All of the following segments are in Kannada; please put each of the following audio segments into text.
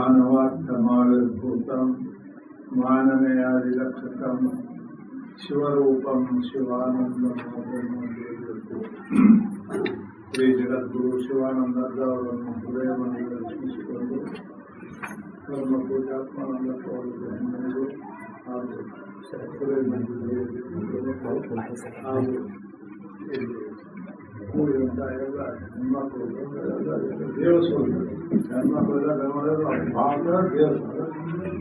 ಮಾನವಾರ್ಥಮಾವಿರ್ಭೂತಂ ಮಾನಮೇಯಾದಿರಕ್ಷಕಂ ಶಿವರೂಪಂ ಶಿವಾನಂದಮೋದನ್ನು ಶ್ರೀ ಜಗದ್ಗುರು ಶಿವಾನಂದರವರನ್ನು ಹೃದಯವನ್ನು ರಚಿಸಿಕೊಂಡು ಧರ್ಮ ಪೂಜಾತ್ಮಾನಂದ ಸ್ವಾಮಿಗಳು ಹಾಗೂ ಹಾಗೂ ಇಲ್ಲಿ ಕೂಡಿದಂಥ ಎಲ್ಲ ಹೆಣ್ಮಕ್ಳು ದೇವಸ್ಥಾನ ಹೆಣ್ಮಕ್ಳೆಲ್ಲ ಗಮನದಲ್ಲಿ ಮಾತ್ರ ದೇವಸ್ಥಾನ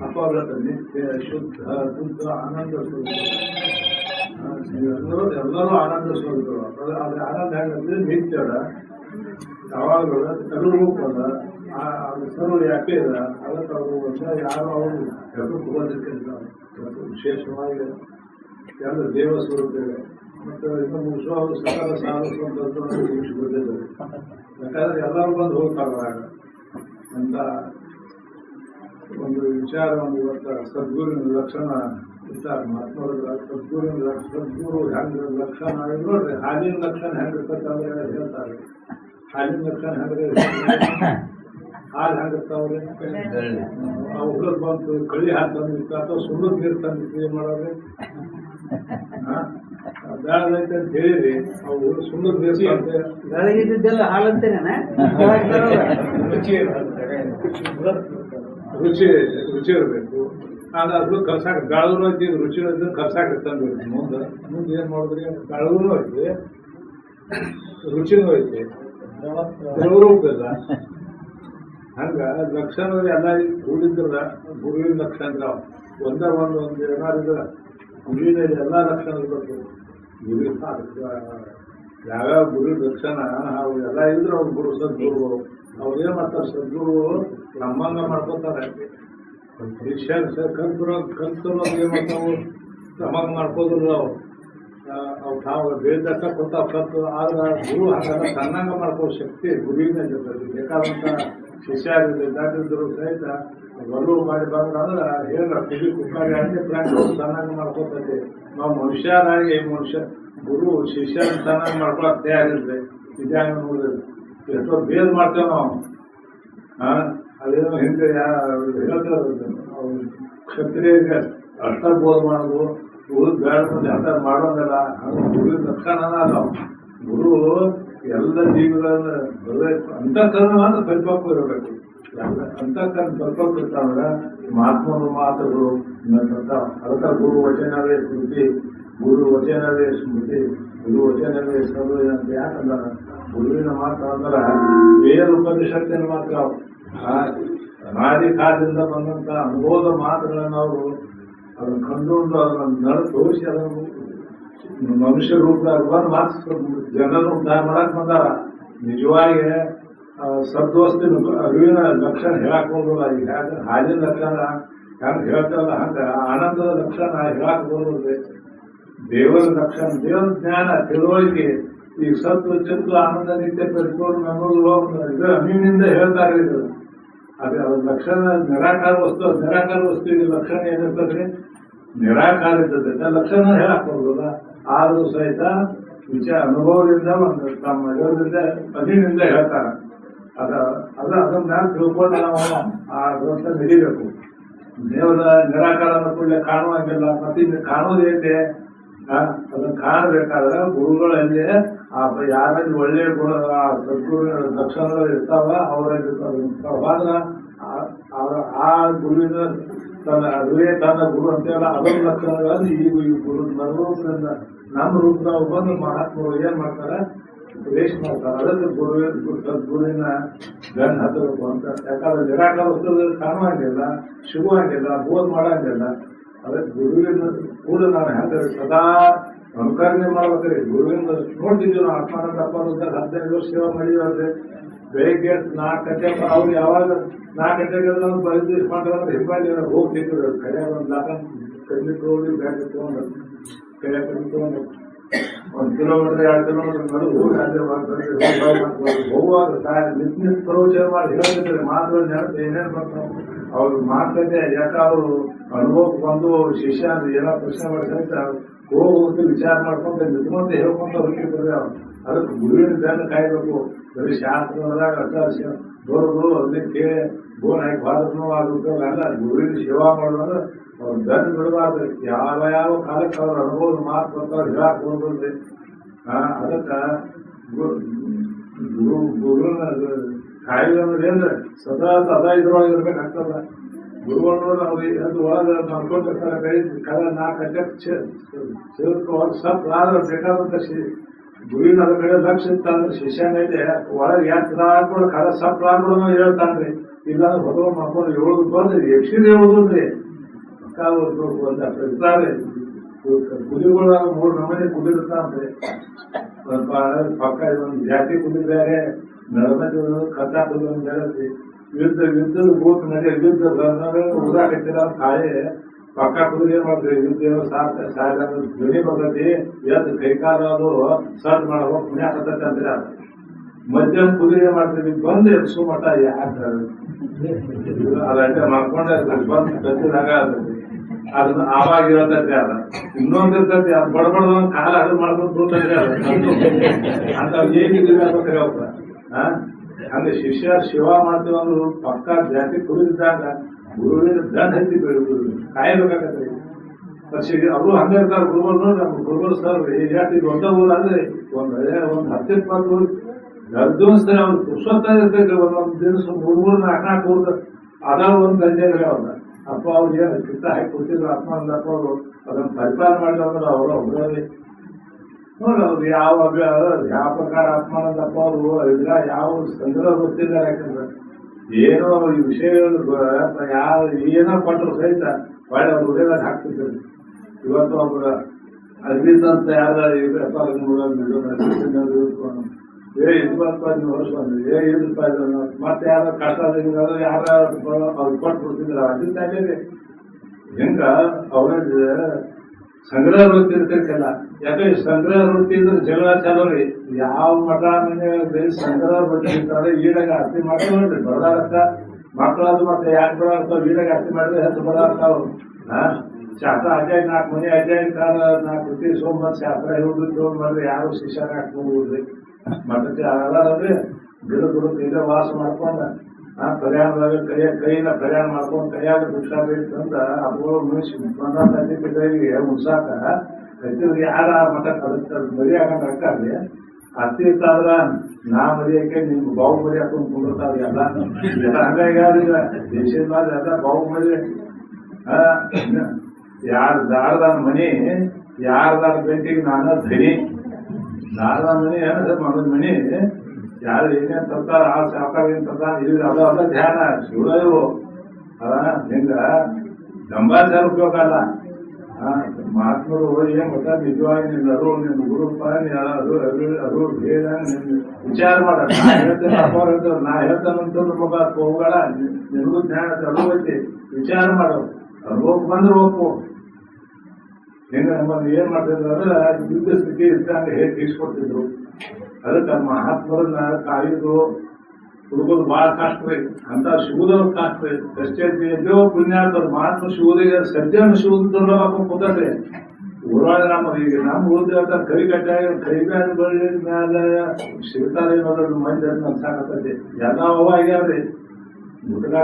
ಅಪಘಾತ ನಿತ್ಯ ಶುದ್ಧ ಶುದ್ಧ ಆನಂದ ಸ್ವರೂಪ ಎಲ್ಲರೂ ಎಲ್ಲರೂ ಆನಂದ ಸ್ವರೂಪಗಳು ಅದ್ರ ಅದ್ರ ಆನಂದ ಹೆಂಗಂದ್ರೆ ನಿತ್ಯದ ಯಾವಾಗಲೂ ಅನುರೂಪದ ಆ ಅದು ಸರ್ವ ಯಾಕೆ ಇಲ್ಲ ಅದಕ್ಕೆ ಅವರು ವರ್ಷ ಯಾರು ಅವರು ಹೆಸರು ತಗೋದಿರ್ತಿಲ್ಲ ವಿಶೇಷವಾಗಿ ಎಲ್ಲ ದೇವ ಸ್ವರೂಪಗಳು ಮತ್ತು ಇನ್ನು ಮುಗಿಸುವಾಗ ಸಕಲ ಸಾಲು ಸಂಪತ್ತನ್ನು ಮುಗಿಸಿ ಬಂದಿದ್ದಾರೆ ಯಾಕಂದ್ರೆ ಎಲ್ಲರೂ ಬಂದು ಹೋಗ್ತಾರೆ ಆಗ ಅಂತ ಒಂದು ವಿಚಾರವನ್ನು ಇವತ್ತು ಸದ್ಗುರುವಿನ ಲಕ್ಷಣ ವಿಚಾರ ಮಹಾತ್ಮರ ಸದ್ಗುರುವಿನ ಲಕ್ಷ ಸದ್ಗುರು ಹೆಂಗೆ ಲಕ್ಷಣ ನೋಡ್ರಿ. ಹಾಲಿನ ಲಕ್ಷಣ ಹೆಂಗಿರ್ತಕ್ಕಂದ್ರೆ ಹೇಳ್ತಾರೆ. ಹಾಲಿನ ಲಕ್ಷಣ ಹೆಂಗ್ರೆ ಹಾಲು ಹೆಂಗಿರ್ತಾವ್ರಿ ಅವು ಹುಡುಗ ಬಂತು ಕಳಿ ಹಾಲು ತಂದಿತ್ತು ಅಥವಾ ಸುಣ್ಣದ ನೀರು ತಂದಿತ್ತು ಏನು ಮಾಡೋರಿ ಬೇಡದೈತೆ ಅಂತ ಹೇಳಿರಿ. ಅವು ಸುಣ್ಣದ ನೀರು ಹಾಲಂತೇನೆ ರುಚಿ ರುಚಿ ರುಚಿ ಇರಬೇಕು. ಅದು ಕರ್ಸಾಕ ಗಾಳೂರು ಐತಿ ರುಚಿ ಕರ್ಸಾಕ ತಂದ್ಬೇಕು ಮುಂದೆ. ಮುಂದೆ ಏನು ಮಾಡಿದ್ರಿ? ಗಾಳೂರು ಐತಿ, ರುಚಿನೂ ಐತಿ. ರೂಪಿಲ್ಲ ಹಂಗೆ ಲಕ್ಷಣ ಎಲ್ಲ ಕೂಡಿದ್ರ ಗುರುವಿನ ಲಕ್ಷಣ ಒಂದೇ ಒಂದು ಒಂದು ಏನಾದ್ರ ಗುರುವಿನಲ್ಲಿ ಎಲ್ಲ ಲಕ್ಷಣಗಳು ಬರ್ತವೆ ಗುರು ಯಾವ್ಯಾವ ಗುರು ಲಕ್ಷಣ ಅವು ಎಲ್ಲ ಇದ್ರೆ ಅವ್ರು ಗುರು ಸದ್ಗುರು. ಅವ್ರು ಏನು ಮಾಡ್ತಾರೆ? ಸದ್ಗುರು ಸಂಬಂಧ ಮಾಡ್ಕೋತಾರೆ. ಶಿಕ್ಷಣ ಕಲ್ತಿರೋ ಕಲ್ತಿರೋದು ಏನ್ ಮಾಡ್ತಾವು ಸಂಬಂಧ ಮಾಡ್ಕೋದಿಲ್ಲ ಅವ್ರು. ಅವು ತಾವು ಬೇದಕ್ಕ ಕೊಟ್ಟಾವ ಕಲ್ತು ಆದ್ರೆ ಗುರು ಹಾಗಾದ್ರೆ ತನ್ನಂಗ ಮಾಡ್ಕೋ ಶಕ್ತಿ ಗುರುವಿನ ಜೊತೆ ಬೇಕಾದಂತ ಶಿಷ್ಯರಿದ್ರೆ ದಾಟಿದ್ರು ಸಹಿತ ಗೌರವ ಮಾಡಿ ಬಂದ್ರೆ ಹೇಳ ಕಿವಿ ಕುಕ್ಕಾಗಿ ಅನ್ಯ ಪ್ರಾಣಿ ತನ್ನಂಗ ಮಾಡ್ಕೋತೈತಿ ನಾವು ಮನುಷ್ಯರಾಗಿ ಮನುಷ್ಯ, ಗುರು ಶಿಷ್ಯನ ತನ್ನಂಗ ಮಾಡ್ಕೊಳಕ್ ತಯಾರಿಲ್ರಿ. ಇದ್ಯಾಂಗ ಎಷ್ಟೋ ಬೇಲ್ ಮಾಡ್ತೇವೆ ನಾವು. ಹಾ ಅದೇನೋ ಹಿಂದೆ ಹೇಳ್ತಾರೆ ಕ್ಷತ್ರಿಯರಿಗೆ ಅಷ್ಟ ಬೋಧ ಮಾಡೋದು ಉಳಿದ ಬೇಡ ಜಾತ ಮಾಡೋದಿಲ್ಲ ಗುರು ಗುರುವಿನ ಲಕ್ಷಣ ಅದಾವ ಗುರು ಎಲ್ಲ ಜೀವಿಗಳನ್ನ ಅಂತಃಕರಣ ಮಾತ್ರ ಪರಿಪಕ್ವ ಇರಬೇಕು. ಅಂತಃಕರಣ ಪರಿಪಕ್ವ ಇರ್ತಾವಂದ್ರೆ ಮಹಾತ್ಮನ ಮಾತುಗಳು ಅದಕ್ಕೆ ಗುರು ವಚನವೇ ಸ್ಮೃತಿ, ಗುರು ವಚನವೇ ಸ್ಮೃತಿ, ಗುರು ವಚನವೇ ಸರ್ವ ಅಂತ ಯಾಕಂದ್ರೆ ಗುರುವಿನ ಮಾತು ಅಂದ್ರೆ ಬೇರೆ ಉಪನಿಷತ್ತಿನ ಮಾತ್ರ. ಅನಾದಿ ಕಾಲದಿಂದ ಬಂದಂತ ಅನುಭವದ ಮಾತುಗಳನ್ನು ಅವರು ಅದನ್ನು ಕಂಡುಕೊಂಡು ಅದನ್ನು ನಡೆ ತೋರಿಸಿ ಅದನ್ನು ಮನುಷ್ಯ ಮಾತು ಜನರು ಉದ್ಧಾರ ಮಾಡಕ್ ಬಂದಾರ. ನಿಜವಾಗಿ ಸದ್ವಸ್ತಿ ಅರಿವಿನ ಲಕ್ಷಣ ಹೇಳಕ್ ಹೋಗಲ್ಲ ಈಗ ಹಾಲಿನ ಲಕ್ಷಣ, ಯಾರು ಹೇಳ್ತಾರಲ್ಲ ಹಂಗ ಆನಂದದ ಲಕ್ಷಣ ಹೇಳಕ್ ಹೋಗೋದ್ರಿ ದೇವರ ಲಕ್ಷಣ, ದೇವರ ಜ್ಞಾನ, ತಿಳುವಳಿಕೆ, ಈ ಸತ್ವ ಚಿತ್ರ ಆನಂದ, ನಿತ್ಯ ಪರಿಪೂರ್ಣ ಅನ್ನೋದು ಇದು ಅಮೀನಿಂದ ಹೇಳ್ತಾರೆ ಇದು ಅದ್ರ ಲಕ್ಷಣ, ನಿರಾಕಾರ ವಸ್ತು, ನಿರಾಕಾರ ವಸ್ತುವಿಗೆ ಲಕ್ಷಣ ಏನಿರ್ತದೆ ನಿರಾಕಾರ ಇರ್ತದೆ ಲಕ್ಷಣ ಹೇಳಕ್ ಹೋಗಲ್ಲ ಆದ್ರೂ ಸಹಿತ ವಿಚಾರ ಅನುಭವದಿಂದ ಒಂದು ತಮ್ಮ ಇದರಿಂದ ಅಧೀನಿಂದ ಹೇಳ್ತಾರ. ಅದ ಅದ ಅದನ್ನ ತಿಳ್ಕೊಂಡು ನಾವು. ಆ ಗ್ರಂಥ ನಡಿಬೇಕು. ದೇವರ ನಿರಾಕಾರ ಕೂಡಲೇ ಕಾಣುವಂಗಿಲ್ಲ. ಮತ್ತೆ ಕಾಣೋದೇ ಅದನ್ನ ಕಾಣಬೇಕಾದ್ರೆ ಗುರುಗಳಲ್ಲಿ ಆ ಯಾರಲ್ಲಿ ಒಳ್ಳೆಯ ಗುಣ, ಆ ಸದ್ಗುರು ಲಕ್ಷಣಗಳು ಇರ್ತಾವ ಅವರಲ್ಲಿ ಸಹವಾದ ಆ ಗುರುವಿನ ತನ್ನ ತನ್ನ ಗುರು ಅಂತೇವಲ್ಲ ಅದರ ಲಕ್ಷಣಗಳಲ್ಲಿ ಈಗ ಈ ಗುರು ನರೂಪದಿಂದ ನಮ್ಮ ರೂಪದಾಗ ಬಂದು ಮಹಾತ್ಮರು ಏನ್ ಮಾಡ್ತಾರೆ? ಉಪದೇಶ ಮಾಡ್ತಾರೆ. ಅದಕ್ಕೆ ಗುರುವಿನ ಸದ್ಗುರುವಿನ ಗನ್ ಹತ್ತಬೇಕು ಅಂತ. ಯಾಕಂದ್ರೆ ನಿರಾಕಾರ ವಸ್ತುಗಳು ಕಾಣುವಂಗಿಲ್ಲ ಸಿಗುವಂಗಿಲ್ಲ ಬೋಧ್ ಮಾಡಂಗಿಲ್ಲ ಅದಕ್ಕೆ ಗುರುವಿನ ಕೂಡ ನಾನು ಹೆಂಗ ಸದಾ ಅನುಕರಣೆ ಮಾಡ್ಬೇಕ್ರಿ. ಗುರುವಿಂದ ನೋಡ್ತಿದ್ವಿ ನಾವು ಆತ್ಮಾನಂದ ಅಪ್ಪ ಹದಿನೈದು ವರ್ಷ ಸೇವಾ ಮಾಡಿದ್ರೆ ಬೆಳಿಗ್ಗೆ ನಾಲ್ಕು ಗಂಟೆ ಅವ್ರು ಯಾವಾಗ ನಾಲ್ಕು ಗಂಟೆಗೆ ಬರೆದು ಮಾಡ್ತಾರೆ ಹಿಂಬಾಲಿ ಹೋಗ್ತಿದ್ರು. ಕಡೆ ಒಂದು ಲಾಕ ಕಮ್ಮಿ ಹೋಗಿ ಬ್ಯಾಗ್ ತಗೊಂಡು ಕಡೆ ಕಮ್ಮಿ ತಗೊಂಡು ಒಂದು ಕಿಲೋಮೀಟರ್, ಎರಡು ಕಿಲೋಮೀಟರ್ ನಡುವು ಅಲ್ಲೇ ಮಾಡ್ಕೊಂಡು ಹೋಗುವಾಗ ತಾಯಿ ನಿಂತ ನಿಂತ ಪ್ರವಚನ ಮಾಡಿ ಹೇಳ್ತಿದ್ದಾರೆ ನೆನಪು ಏನೇನು ಬರ್ತಾವ. ಅವ್ರು ಮಾತುಕತೆ ಯಾಕೆ ಅವರು ಅನುಭವಕ್ಕೆ ಬಂದು ಶಿಷ್ಯ ಏನೋ ಪ್ರಶ್ನೆ ಮಾಡ್ತಾರೆ ಹೋಗಿ ವಿಚಾರ ಮಾಡ್ಕೊಂತ ನಿಂತ್ಕೊಂತ ಹೇಳ್ಕೊಂತ ಹೋಗಿರ್ತದೆ ಅವ್ರು. ಅದಕ್ಕೆ ಗುರುವಿನ ಬೆನ್ನು ಕಾಯ್ಬೇಕು. ಬರೀ ಶಾಸ್ತ್ರದಾಗ ಅರ್ಥ ಬರೋದು ಕೇಳಿ, ಬೋನ್ ಹಾಕಿ ಬಾಧಕನೂ ಆಗುತ್ತೆ ಅಲ್ಲ ಗುರುವಿನ ಸೇವಾ ಮಾಡೋದು ಅವ್ರ ದನ್ ಬಿಡಬಾರ್ದು. ಯಾವ ಯಾವ ಕಾಲಕ್ಕೆ ಅವ್ರ ಅನುಭವದ ಮಾತು ಬರ್ತಾವ ಹೇಳಕ್ ಹೋಗ್ಬೇಡ್ರಿ ಹಾ ಅದಕ್ಕ ಗುರು, ಗುರುನ ಕಾಯಿಲೆ ಅಂದ್ರೆ ಏನ್ರಿ? ಸದಾ ಸದಾ ಇದ್ರೊಳಗೆ ಇರ್ಬೇಕಾಗ್ತದ. ಗುರುಗಳು ನಾವು ಅದು ಒಳಗೆ ಮಾಡ್ಕೊಂಡಿರ್ತಾರೆ ಕೈ ಕಲ ನಾಲ್ಕು ಗಂಟೆ ಸೇರ್ಕೊಂಡು ಸ್ವಲ್ಪ ಆದ್ರೆ ಬೇಕಾದಂತ ಗುರುವಿನ ಅದ್ರ ಕಡೆ ಲಕ್ಷ ಇತ್ತಂದ್ರೆ ಶಿಷ್ಯನೈತೆ ಒಳಗೆ ಎಷ್ಟು ಹಾಕೊಂಡು ಕಲ ಸಪ್ ಆಗ್ಬಿಡೋದು ಹೇಳ್ತಾನ್ರಿ. ಇಲ್ಲಾಂದ್ರೆ ಹೊದವ ಮಾಡ್ಕೊಂಡು ಹೇಳೋದು ಬಂದ್ರಿ ಯಕ್ಷಿನ ಹೇಳೋದ್ರಿ ಒಂದು ಇರ್ತಾರೆ ಕುಲಿಗಳು ಮೂರು ನಮೂನೆ ಕುದಿರ್ತಾವ್ರಿ ಸ್ವಲ್ಪ ಪಕ್ಕ ಇದೊಂದು ಜಾತಿ ಕುಲಿ ಬೇರೆ ನಡಮತಿ ಕಥಾ ಕುಲಿ ಒಂದು ಬೇರೆ. ಯುದ್ಧ, ಯುದ್ಧದ ಭೂತ್ ನಡೆಯ ಯುದ್ಧ ಉದಾಹರಣೆ ತಾಯಿ, ಪಕ್ಕ ಕುದುರೆ ಏನ್ ಯುದ್ಧ ಏನೋ ಸಾಯ ಧ್ವನಿ ಬರ್ತೈತಿ ಎದ್ದು ಕೈಕಾಲ ಅದು ಸರ್ಜ್ ಮಾಡೋ ಪುಣ್ಯಾಕತ್ತೈತಿ ಅಂತೀರ? ಮಧ್ಯಾಹ್ನ ಕುದುರೆ ಏನ್ ಮಾಡ್ತೀವಿ ಬಂದು ಎಬ್ಸು ಮಠ, ಯಾಕೆ ಮಾಡ್ಕೊಂಡೆ ಬಂದು ಅದನ್ನ ಆವಾಗ ಇರತೈತಿ ಅದ ಇನ್ನೊಂದ್ ಇರ್ತೈತಿ, ಅದು ಬಡಬಡ ಕಾಲ ಅದು ಮಾಡ್ಕೊಂಡು ಅದ ಅಂತ ಅವಕ್ಕ ಹಾ ಅಂದ್ರೆ ಶಿಷ್ಯ ಶಿವ ಮಾಡ್ತೀವನು ಪಕ್ಕ ಜಾತಿ ಕುರಿದಿದ್ದಾಗ ಗುರುವಿನ ದಂಡ ಹತ್ತಿ ಬೀಳುವುದು ಕಾಯಬೇಕಾಗತ್ತೆ. ಅವರು ಹಂಗ ಇರ್ತಾರೆ, ಗುರುಗಳು ನಮ್ಮ ಗುರುಗಳು ಸರ್ ಜಾತಿ ದೊಡ್ಡ ಊರಾದ್ರೆ ಒಂದು ಒಂದು ಹತ್ತಿಪ್ಪತ್ತು ಗರ್ದಿಸ್ತಾರೆ ಅವ್ರು ಪುರುಷೋತ್ತ ಇರ್ತೈತೆ ಒಂದೊಂದು ದಿವಸ ಮೂರು ಮೂರು ನಾಲ್ಕು ನಾಲ್ಕು ಊರ್ದ ಅದಾವ ಒಂದು ಗಂಜೆಗಳೇ ಅವ್ರನ್ನ ಅಪ್ಪ ಅವ್ರಿಗೆ ಕಿತ್ತ ಹಾಕಿ ಆತ್ಮ ಅಪ್ಪ ಅವರು ಅದನ್ನು ಪರಿಪಾಲನೆ ಮಾಡಿದ್ರು ಅವರು ನೋಡಿ ಅವ್ರು ಯಾವ ಯಾವ ಪ್ರಕಾರ ಆತ್ಮಾನಂದಪ್ಪ ಅವರು ಇದ್ರ ಯಾವ ಸಂದರ್ಭ ಗೊತ್ತಿಲ್ಲ ಯಾಕಂದ್ರೆ ಏನೋ ಈ ವಿಷಯಗಳು ಬ- ಯಾವ ಏನೋ ಪಟ್ಟರು ಸಹಿತ ಒಳ್ಳೆ ಅವ್ರ ಹೃದಯದಾಗ ಹಾಕ್ತಿದ್ರು ಇವತ್ತು ಒಬ್ಬರ ಅರವಿಂದ್ ಅಂತ ಯಾರ ಇವ್ರಪ್ಪ ಏ ಇಪ್ಪತ್ತು ನೀವು ವರ್ಷ ಏ ಇದು ರೂಪಾಯಿ ಇದು ಮತ್ತೆ ಯಾರ ಕಷ್ಟ ಯಾರು ಅವ್ರು ಕೊಟ್ಟು ಬಿಡ್ತಿದ್ರ ಅದಿಂದ ಹೆಂಗ ಅವ್ರಿಗೆ ಸಂಗ್ರಹ ವೃತ್ತಿ ಇರ್ತೈತಲ್ಲ ಯಾಕೆ ಈ ಸಂಗ್ರಹ ವೃತ್ತಿ ಅಂದ್ರೆ ಚಾಲೋ ರೀ. ಯಾವ ಮಠ ಮನೆ ಸಂಗ್ರಹ ವೃತ್ತಿ ಅಂತಂದ್ರೆ ಈಡಾಗ ಆಸ್ತಿ ಮಾಡ್ಕೊಂಡ್ರಿ ಬಡದಾಡತ್ತ ಮಕ್ಕಳಾದ್ರು ಮತ್ತೆ ಯಾಕೆ ಬಡಾಡ್ತಾವ ಈಡಾಗ ಆಸ್ತಿ ಮಾಡಿದ್ರೆ ಹೆಚ್ಚು ಬಡಾಡ್ತಾವ ಹಾ? ಶಾಸ್ತ್ರ ಅಧ್ಯಾಯ ನಾಲ್ಕು ಮನೆ, ಅಧ್ಯಾಯ ಕಾಲ ನಾಲ್ಕು ವೃತ್ತಿ ಸೋಮವಾರ ಶಾಸ್ತ್ರ ಹೇಳುದು ಮಾಡ್ರಿ ಯಾರು ಶಿಷ್ಯ ಹಾಕೊಂಡ್ರಿ ಮಠಕ್ಕೆ ಅದಾದ್ರೆ ಗಿಡ ಇಲ್ಲೇ ವಾಸ ಮಾಡ್ಕೊಂಡ ಆ ಪ್ರಯಾಣದಾಗ ಕೈಯ ಕೈಯಿಂದ ಪ್ರಯಾಣ ಮಾಡ್ಕೊಂಡು ಕೈಯಾಗ ಭಿಕ್ಷಾ ಬೇಕಂದ ಅವು ಮನುಷ್ಯ ಬಂದಂತ ಕೈಗೆ ಉಡ್ಸಾಕ ಕೈತಿವ್ರಿ ಯಾರ ಮಠ ಕಲಿಸ್ತಾರೆ ಮರಿ ಆಗಂಗ ಆಗ್ತಾರ್ರಿ ಅಸ್ತಿ ಇತ್ತಾದ್ರ ನಾ ಮರಿಯಕ್ಕೆ ನಿಮ್ ಬಾವು ಹಾಕೊಂಡು ಕುಂದಿರ್ತಾವ ಎಲ್ಲ. ಎಲ್ಲ ಹಂಗಾಗಿ ಈಗ ದೇಶದ ಮೇಲೆ ಎಲ್ಲ ಆ, ಯಾರ ದಾರದಾನ ಮನಿ ಯಾರದಾರ ಬೆಂಕಿಗೆ ನಾನು ಧನಿ. ದಾರದ ಮನಿ ಏನದ ಮಗನ ಮನಿ? ಯಾರು ಏನೇ ತರ್ತಾರ ಆ ಸಾಕಾರ ಏನ್ ತರ್ತಾರ ಇಲ್ಲಿ ಅದು ಅದ ಧ್ಯಾನ ಶಿವ ಇವು ಅದ ಹಿಂಗ? ಗಂಬಾಚಾರ ಉಪಯೋಗ ಅಲ್ಲ ಆ, ಮಹಾತ್ಮರು ಏನ್ ಗೊತ್ತಾ? ನಿಜವಾಗಿ ನಿನ್ನ ಅರು ನಿನ್ನ ಗುರುಪ್ಪ ಅದು ಅದು ಅದು ಭೇದ ವಿಚಾರ ಮಾಡ. ನಾ ಹೇಳ್ತೇನೆ ನಾ ಹೇಳ್ತಾನಂತ ಮಗ ಹೋಗಲ್ಲ ನಿನಗೂ ಜ್ಞಾನ ಅರು ಐತಿ ವಿಚಾರ ಮಾಡು. ಹೋಗಿ ಬಂದ್ರೆ ಒಪ್ಪು ಹೆಂಗ ನಮ್ಮನ್ನು ಏನ್ ಮಾಡ್ತಿದ್ರು ಅಂದ್ರೆ ಯುದ್ಧ ಸ್ಥಿತಿ ಇದ್ದಂಗ ಹೇಗೆ ತೀರ್ಸ್ಕೊಡ್ತಿದ್ರು. ಅದಕ್ಕೆ ಮಹಾತ್ಮರನ್ನ ಕಾಯುದು ಹುಡುಗರು ಬಹಳ ಕಷ್ಟ ರೀ. ಅಂತ ಶಿವದವ್ರ ಕಷ್ಟ ರೀ. ಎಷ್ಟೇ ಪುಣ್ಯ ಪುಣ್ಯಾರ್ದವ್ರು ಮಹಾತ್ಮ ಶಿವದಿಗೆ ಸಜ್ಜನ ಶಿವದವ್ರ ಕೂತಾರೆ ಊರಾಗ ನಮ್ಮ ಈಗ ನಮ್ಮ ಊರ್ದ ಕೈ ಕಟ್ಟಾಗ ಕೈ ಬ್ಯಾದ ಬಳಿ ಮ್ಯಾಲೆ ಸಿಗ್ತಾರೆ ಅನ್ನೋದ್ರ ಮಂದಿ ಅಂತ ಅನ್ಸಾಕತ್ತೈತಿ. ಎಲ್ಲ ಅವ ಆಗ್ಯಾವ್ರಿ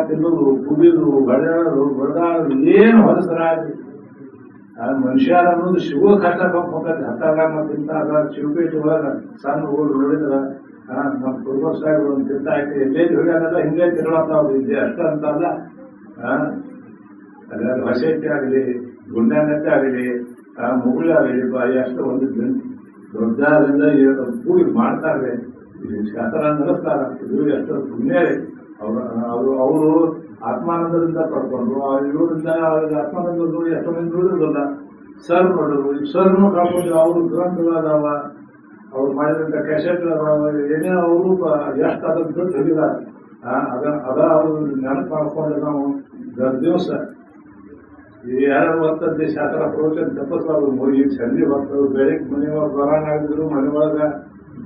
ತಿನ್ನೋದು ಕುಡಿಯೋದು ಬಡಾಡೋದು ಬಡದಾರು ಏನು ಹೊಲಸರಾಗ್ರಿ ಆ ಮನುಷ್ಯರ ಅನ್ನೋದು ಶಿವ ಕಷ್ಟ ಹೋಗ್ತೈತಿ. ಹತ್ತಾಗ ಮತ್ತು ತಿಂತಾಗ ಶಿವಪೇಟೆ ಒಳಗ ಸಣ್ಣ ಊರು ನೋಡಿದ್ರ. ನಮ್ಮ ಕುರುಬ ಸಾಹೇಬ್ ಒಂದು ತಿಂತ ಆಯ್ತು ಎಲ್ಲೇ ಹೋಗ್ಯಾರಲ್ಲ ಹಿಂದೆ ತಿರುಳತ್ತಾವ ಇದೆ ಅಷ್ಟ ಅಂತಲ್ಲ ಆ, ಅದ್ರಲ್ಲಿ ಹೊಸೆಟ್ಟಿ ಆಗಲಿ ಗುಂಡನತ್ತೆ ಆಗಲಿ ಮುಗುಳಿ ಆಗಲಿ ಬಾಯಿ ಅಷ್ಟು ಒಂದು ದೊಡ್ಡದಿಂದ ಕೂಡಿ ಮಾಡ್ತಾರೆ ಶಾಸ್ತ್ರ ನಡೆಸ್ತಾರ. ಇದು ಎಷ್ಟು ಪುಣ್ಯ ರೀ. ಅವರು ಅವರು ಆತ್ಮಾನಂದದಿಂದ ಪಡ್ಕೊಂಡ್ರು. ಆ ಇವರಿಂದ ಅವ್ರಿಗೆ ಆತ್ಮಾನಂದ ನೋಡಿ ಎಷ್ಟೋ ಮಂದಿ ನೋಡಿದ್ರಲ್ಲ. ಸರ್ ನೋಡಿದ್ರು ಈಗ ಸರ್ನು ಕಳ್ಕೊಂಡು ಅವರು ಗ್ರಂಥಗಳದಾವ. ಅವ್ರು ಮಾಡಿದಂತ ಕೆಸೆಟ್ಗಳದಾವ ಏನೇ ಅವರು ಎಷ್ಟು ಅದನ್ನ ಬಿಟ್ಟು ಹೋಗಿದ್ದಾರೆ ಅದ ಅದ ಅವರು ನೆನಪು ಮಾಡ್ಕೊಂಡು ನಾವು ದಿವಸ. ಈ ಎರಡು ಹೊತ್ತಲ್ಲಿ ಶಾಸ್ತ್ರ ಪ್ರವಚನ ತಪ್ಪಿಸ್ಬಾರ್ದು ಮುಗಿ ಸಂಜೆ ಬರ್ತದೆ ಬೆಳಿಗ್ಗೆ ಮನೆ ಒಳಗೆ ಬರಾಣ ಆಗಿದ್ರು ಮನೆ ಒಳಗ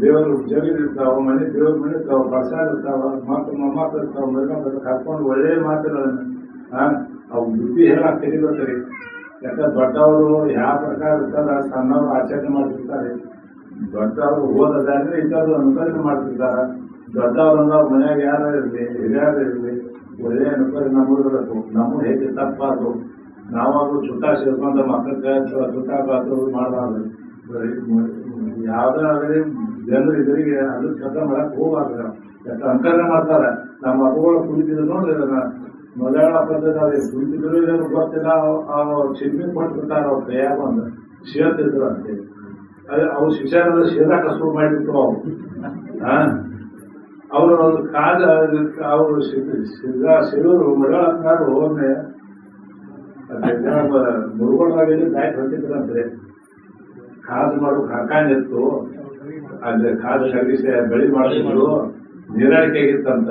ದೇವರು ಜಗಲ್ ಇರ್ತಾವ, ಮನೆ ದೇವ್ರ ಮನೆ ಇರ್ತಾವ, ಪ್ರಸಾದ ಇರ್ತಾವ, ಮಾತು ಮೊಮ್ಮಕ್ಕಳು ಇರ್ತಾವ ಮಗ ಕರ್ಕೊಂಡು ಒಳ್ಳೆ ಮಾತುಗಳನ್ನು ಅವು ಬುದ್ಧಿ ಹೇಳಕ್ ತೆಗಿಬರ್ತಾರೆ ಯಾಕಂದ್ರೆ ದೊಡ್ಡವರು ಯಾವ ಪ್ರಕಾರ ಇರ್ತಾರೆ, ಸಣ್ಣವರು ಆಚರಣೆ ಮಾಡ್ತಿರ್ತಾರೆ. ದೊಡ್ಡವರು ಓದೋದಾದ್ರೆ ಇದ್ದವರು ಅನುಕರಣೆ ಮಾಡ್ತಿರ್ತಾರ. ದೊಡ್ಡವ್ರಂದ ಮನೆಯಾಗ ಯಾರು ಇರಲಿ ಹಿರಿಯರು ಇರಲಿ, ಒಳ್ಳೆ ಅನುಕೂಲ ನಮಗಿರಬೇಕು ನಮ್ಮ ಹೇಗೆ ತಪ್ಪಾದ್ರು, ನಾವಾದ್ರೂ ಚುಟ್ಟ ಸೇರ್ಕೊಂಡ ಮಕ್ಕಳ ಚುಟ್ಟಾಕಾತು ಮಾಡಬಾರ್ದು. ಯಾವ್ದಾದ್ರೆ ಜನರು ಇದರಿಗೆ ಅದು ಕೆಲಸ ಮಾಡಕ್ ಹೋಗ್ಬಾರ್ದು. ಯಾಕೆ ಅನುಕರಣೆ ಮಾಡ್ತಾರೆ. ನಮ್ಮ ಮಕ್ಕಳು ಕುಳಿತಿದ್ರು ನೋಡಿದ್ರೆ ಮಲಯಾಳ ಪದ್ಧತಿ ಕುಳಿತಿದ್ರು ಗೊತ್ತಿಲ್ಲ ಚಿನ್ಮಿ ಕೊಟ್ಬಿಡ್ತಾರೆ ಅವ್ರ ಕೈಯಾಗ ಒಂದು. ಸೇರ್ತಿದ್ರು ಅಂತೇಳಿ ಅವ್ರು ಶಿಕ್ಷಣದ ಸೇರಾಕ ಶುರು ಮಾಡಿಬಿಟ್ರು ಅವರು. ಅವರು ಒಂದು ಕಾದ ಅವರು ಸಿದ್ಧ ಮಲಯಾಳಕ್ಕಾರು ಒಮ್ಮೆ ಮುರುಗೋಳಾಗಲಿ ಬ್ಯಾಟ್ ಹೊಂದಿದ್ರಂತೆ ಕಾದು ಮಾಡು ಇತ್ತು. ಅಲ್ಲಿ ಕಾದು ಸಲ್ಲಿಸ ಬೆಳಿ ಮಾಡಿದ್ರು ನೀರಾಳಿಕೆ ಆಗಿತ್ತಂತ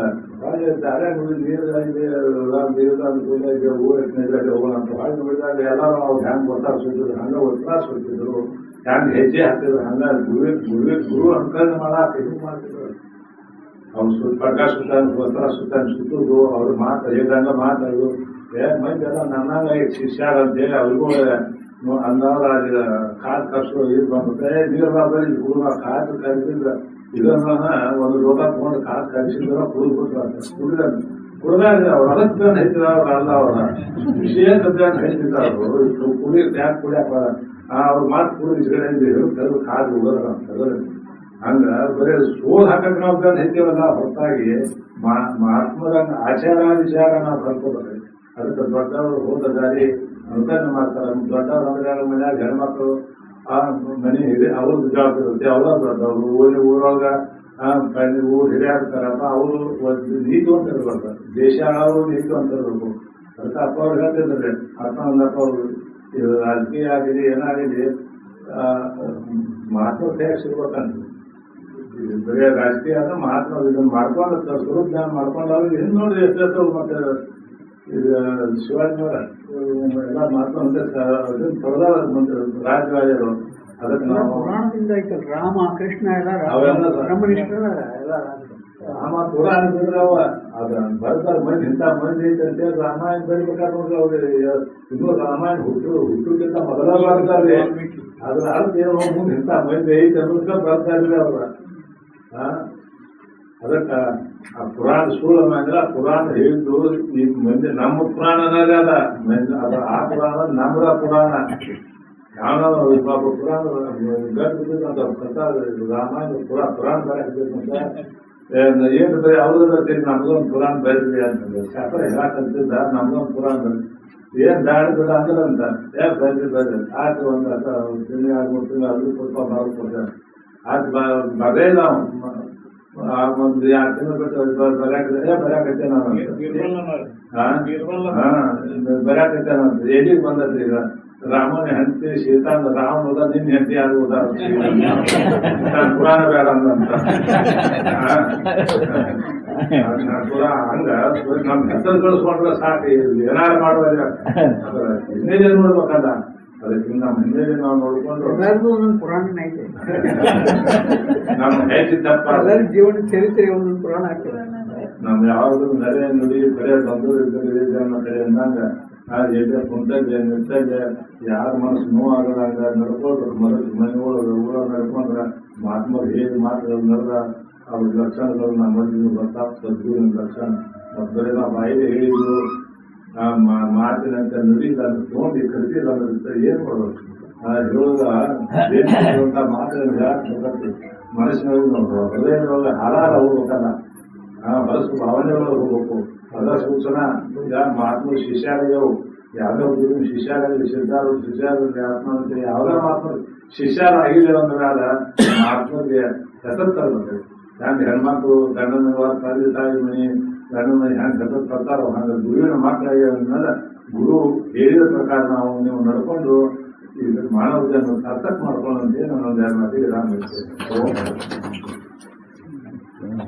ಊರಿಗೆ ಹೋಗೋಣ ಅಂತ. ಹಾಗೆ ನೋಡಿದಾಗ ಎಲ್ಲರೂ ಅವ್ರು ಹ್ಯಾಂಗ್ ಸುತ್ತಿದ್ರು ಹಂಗ ಒತ್ತರ ಸುತ್ತಿದ್ರು ಹ್ಯಾಂಗ್ ಹೆಜ್ಜೆ ಹಾಕ್ತಿದ್ರು ಹಂಗ ಗುರುವಿ ಗುರುವಿ ಗುರು ಅನುಕರಣೆ ಮಾಡಾಕ ಇದು ಮಾಡ್ತಿದ್ರು ಅವ್ರು ಸುತ್ತ ಪ್ರಕಾಶ್ ಸುತ್ತಾನ ವಸ್ತ್ರ ಸುತ್ತಾನ ಸುತ್ತುದು ಅವ್ರ ಮಾತು ಹೇಳ್ದಂಗ ಮಾತಾಡು ಏ ಮಂದಿ ಎಲ್ಲ ನನ್ನಂಗ ಶಿಷ್ಯಾರ ಅಂತೇಳಿ ಅವ್ರಿಗೂ ಅಂದವ್ರ ಅಲ್ಲಿ ಕಾದ್ ಕರ್ಸೋ ಇದು ಬಂದ್ರೆ ನೀರು ಬಾಬರಿ ಕುಡುವ ಕಾದು ಕರಿಸಿದ್ರ ಇದನ್ನ ಒಂದು ಲೋಟ ತಗೊಂಡು ಕಾದು ಕರಿಸಿದ್ರ ಕುಡಿದು ಬಿಟ್ರ ಕುಡಿದ ಕುಡ್ದಾಗ ಅವ್ರ ಅದಕ್ಕೆ ಹೇಳ್ತಿದ ಅವ್ರ ಅಲ್ಲ ಅವ್ರ ವಿಷಯ ಅಂತ ಹೇಳ್ತಿದ್ದ ಅವರು ಕುಡಿ ಯಾಕೆ ಕುಡಿಯಾಕ ಅವ್ರ ಮಾತು ಕೂಡ ಇಸ್ಕಡೆ ಕರೆದು ಕಾದು ಹೋಗೋದ್ರ ಅಂತ. ಹಂಗ ಬರೀ ಸೋಲ್ ಹಾಕಕ್ ನಾವು ಬಂದ್ ಹೇಳ್ತೀವಲ್ಲ ಹೊರತಾಗಿ ಮಹಾತ್ಮರ ಆಚಾರ ವಿಚಾರ ನಾವು ಕಲ್ಕೋಬೇಕು ಅದಕ್ಕೆ ದೊಡ್ಡವರು ಹೋದ ದಾರಿ ಅನುಕರಣೆ ಮಾಡ್ತಾರೆ. ದೊಡ್ಡವ್ರು ಅಂದ್ರೆ ಮನ್ಯಾಗ ಹೆಣ್ಮಕ್ಳು, ಆ ಮನೆ ಹಿರಿ ಅವ್ರದ್ದು ಜವಾಬ್ದಾರಿ ಅವ್ರ ದೊಡ್ಡವರು ಊರಿನ ಊರೊಳಗ ಊರ್ ಹಿರಿಯಾಡ್ತಾರಪ್ಪ ಅವರು ನೀತಿ ಅಂತ ಇರ್ಬೇಕು ದೇಶ ಆಳವರು ನೀತು ಅಂತ ಅದಕ್ಕೆ ಅಪ್ಪ ಅವ್ರು ಹೇಳ್ತಿದ್ದಾರೆ. ಅಪ್ಪ ಒಂದಪ್ಪ ಅವರು. ಇದು ರಾಜಕೀಯ ಆಗಿದೆ ಏನಾಗಿದೆ ಮಹಾತ್ಮ ಟ್ಯಾಕ್ಸ್ ಇರ್ಬೇಕಂತ ಬರೀ ರಾಜಕೀಯ ಅಂದ್ರೆ ಮಹಾತ್ಮ ಇದನ್ನ ಮಾಡ್ಕೊಂಡು ಸ್ವರೂಪ ಜ್ಞಾನ ಮಾಡ್ಕೊಂಡು ಅವ್ರಿಗೆ ಹಿಂದ್ ನೋಡ್ರಿ ಎಷ್ಟೆಷ್ಟು ಮತ್ತೆ ಇದು ಶಿವಾಜಿಯವರ ಎಲ್ಲ ಮಹಾತ್ಮ ಪಡೆದವ ರಾಜರಾಜರು. ಅದಕ್ಕೆ ನಾವು ಪುರಾಣದಿಂದ ಇತ್ತು ರಾಮ ಕೃಷ್ಣ ಎಲ್ಲ ಅವೆಲ್ಲ ಬ್ರಹ್ಮನಿಷ್ಠರ ಎಲ್ಲ ರಾಮ ಪುರಾಣ ಅಂದ್ರೆ ಅವ ಅದ ಬರ್ತಾರೆ ಮಂದಿ ಇಂಥ ಮಂದಿ ಐತೆ ಅಂತ ಹೇಳಿ ರಾಮಾಯಣ ಬರಿಬೇಕಾದ್ರೆ ನೋಡ್ರಿ ಅವ್ರಿಗೆ ಇನ್ನೂ ರಾಮಾಯಣ ಹುಟ್ಟು ಹುಟ್ಟುಕ್ಕಿಂತ ಮೊದಲ ಬರ್ತಾರೆ ಅದ್ರ ಅರ್ಥ ಏನು ಮುಂದೆ ಇಂಥ ಮಂದಿ ಐತೆ ಅನ್ನೋದಕ್ಕೆ ಬರ್ತಾ ಇರ್ಲಿ ಅವ್ರ ಆ? ಅದಕ್ಕ ಆ ಪುರಾಣ ಸುಳ್ಳು ಅಂದ್ರೆ ಪುರಾಣ ಹೇಳಿದ್ದು ಈ ಮಂದಿ ನಮ್ಮ ಪುರಾಣ ಅನ್ನೋದೇ ಅದ ಮಂದಿ ಅದ ಆ ಪುರಾಣ ನಮ್ಮದ ಪುರಾಣ ಯಾವ ಪಾಪ ಪುರಾಣ ಗರ್ಭಿತ ಪ್ರಸಾದ ರಾಮಾಯಣ ಪುರಾ ಪುರಾಣ ಬರಬೇಕಂತ ಏನು ಬರೀ ಅವ್ರದ್ದು ಬರ್ತೀವಿ ನಮ್ಗೊಂದು ಪುರಾಣ ಬರೀರಿ ಅಂತಂದ್ರೆ ಶಾಸ್ತ್ರ ಹೇಳಕ್ಕಂತಿದ್ದ ನಮ್ದೊಂದು ಪುರಾಣ ಬರೀ ಏನ್ ದಾಡಿದ್ರೆ ಅಂದ್ರೆ ಅಂತ ಯಾಕೆ ಬರ್ರಿ ಬರ್ರಿ ಆಯ್ತು ಒಂದು ತಿಂಗಳು ಎರಡು ಮೂರು ತಿಂಗಳು ಅಲ್ಲಿ ಸ್ವಲ್ಪ ಮಾಡಿ ಕೊಡ್ತಾರೆ ಆಯ್ತು ಬರೇ ನಾವು ಆ ಒಂದು ಎರಡು ತಿಂಗಳು ಬಿಟ್ಟು ಬರಾಕಿದ್ರೆ ಬರಾಕತ್ತೆ ನಾನು ಬರಾಕತ್ತೆ ನಾನು ಎಲ್ಲಿಗೆ ಬಂದದ್ರಿ ಈಗ ರಾಮನ ಹೆಂಡತಿ ಸೀತಾ ಅಂದ್ರೆ ರಾಮ ಹೋದ ನಿನ್ನ ಹೆಂಡತಿ ಯಾರು ಹೋದ ನಾನು ಪುರಾಣ ಬೇಡ ಅಂದಂತ ಹಾ. ನಾನ್ ಪುರಾ ಹಂಗ ನಮ್ ಹೆಸರು ಗಳಿಸ್ಕೊಂಡ್ರೆ ಸಾಕು ಇಲ್ಲಿ ಏನಾರು ಮಾಡುವಾಗ ಅದರ ಹಿನ್ನೆಲೆ ನೋಡ್ಬೇಕಲ್ಲ ಅದಕ್ಕೆ ನಮ್ಮ ಹಿನ್ನೆಲೆ ನಾವು ನೋಡ್ಕೊಂಡು ಎಲ್ಲರಿಗೂ ಒಂದೊಂದು ಪುರಾಣ ಐತೆ ನಮ್ಮ ಹೆಚ್ಚು ತಪ್ಪ ಎಲ್ಲರ ಜೀವನ ಚರಿತ್ರೆ ಒಂದೊಂದು ಪುರಾಣ ಆಗ್ತದೆ ನಮ್ ಯಾವ್ದು ನಡೆ ನುಡಿ ಕಡೆ ಬಂದೂರು ಇದ್ದರೆ ನಮ್ಮ ಕಡೆ ಅಂದಂಗ ಆ ಎದೆ ಕುಂತಲ್ಲಿ ನಿಂತಲ್ಲಿ ಯಾರ ಮನಸ್ಸು ನೋವಾಗದಂಗ ನಡ್ಕೊಳ್ಬೇಕು. ಮನಸ್ಸು ಮನೆಯೊಳಗೆ ಊರಾಗ ನಡ್ಕೊಂಡ್ರ ಮಹಾತ್ಮರು ಹೇಗೆ ಮಾತುಗಳು ನಡೆದ, ಅವ್ರ ಲಕ್ಷಣಗಳು ನಮ್ಮ ಮನಸ್ಸಿಗೆ ಬರ್ತಾ ಸದ್ಗುರಿನ ಲಕ್ಷಣ ಬರೀ ನಾವು ಬಾಯಿಗೆ ಹೇಳಿದ್ರು ಆ ನುಡಿಲ್ಲ ಮಾತಿನಂತ ನುಡಿದ ತಗೊಂಡು ಅಂತ ಏನು ಮಾಡ್ಬೇಕು ದೇಶದ ಮಾತುಗಳು ಯಾಕೆ ಮನಸ್ಸಿನಲ್ಲಿ ನೋಡ್ರು ಹೃದಯದೊಳಗೆ ಹಾರಾರ ಹೋಗ್ಬೇಕಲ್ಲ. ಮನಸ್ಸು ಭಾವನೆಗಳು ಹೋಗ್ಬೇಕು. ಅದ ಸೂಚನಾ ಯಾ ಮಹಾತ್ಮ ಶಿಷ್ಯಾಲಯವು ಯಾವ್ದೋ ಗುರು ಶಿಷ್ಯಾಲಯ ಸಿದ್ಧಾರು ಶಿಷ್ಯಾರು ಆತ್ಮಹತ್ಯೆ ಯಾವ್ದೋ ಮಹಾತ್ಮ ಶಿಷ್ಯಾರ ಆಗಿಲ್ಲ ಅಂದ್ರೆ ಅದ ಮಹಾತ್ಮಗೆ ಹೆಸರು ತರಬೇಕು ಹೆಂಗ್ ಹೆಣ್ಮಕ್ಳು ಗಂಡನ ತಂದೆ ತಾಯಿ ಮನೆ ಗಂಡನ ಮನೆ ಹೆಂಗ್ ಹೆಸರು ತರ್ತಾರೋ ಹಂಗ ಗುರುವಿನ ಮಕ್ಕಳಾಗಿ ಅನ್ನೋದ ಗುರು ಹೇಳಿದ ಪ್ರಕಾರ ನಾವು ನೀವು ನಡ್ಕೊಂಡು ಇದು ಮಾನವ ಜನ್ಮ ಸಾರ್ಥಕ್ ಮಾಡ್ಕೊಳ್ಳೋ ಅಂತ ನಾನು ಒಂದು ಎರಡು ಮಾತಿಗೆ ರಾಮ ಹೇಳ್ತೇನೆ. ಓಂ.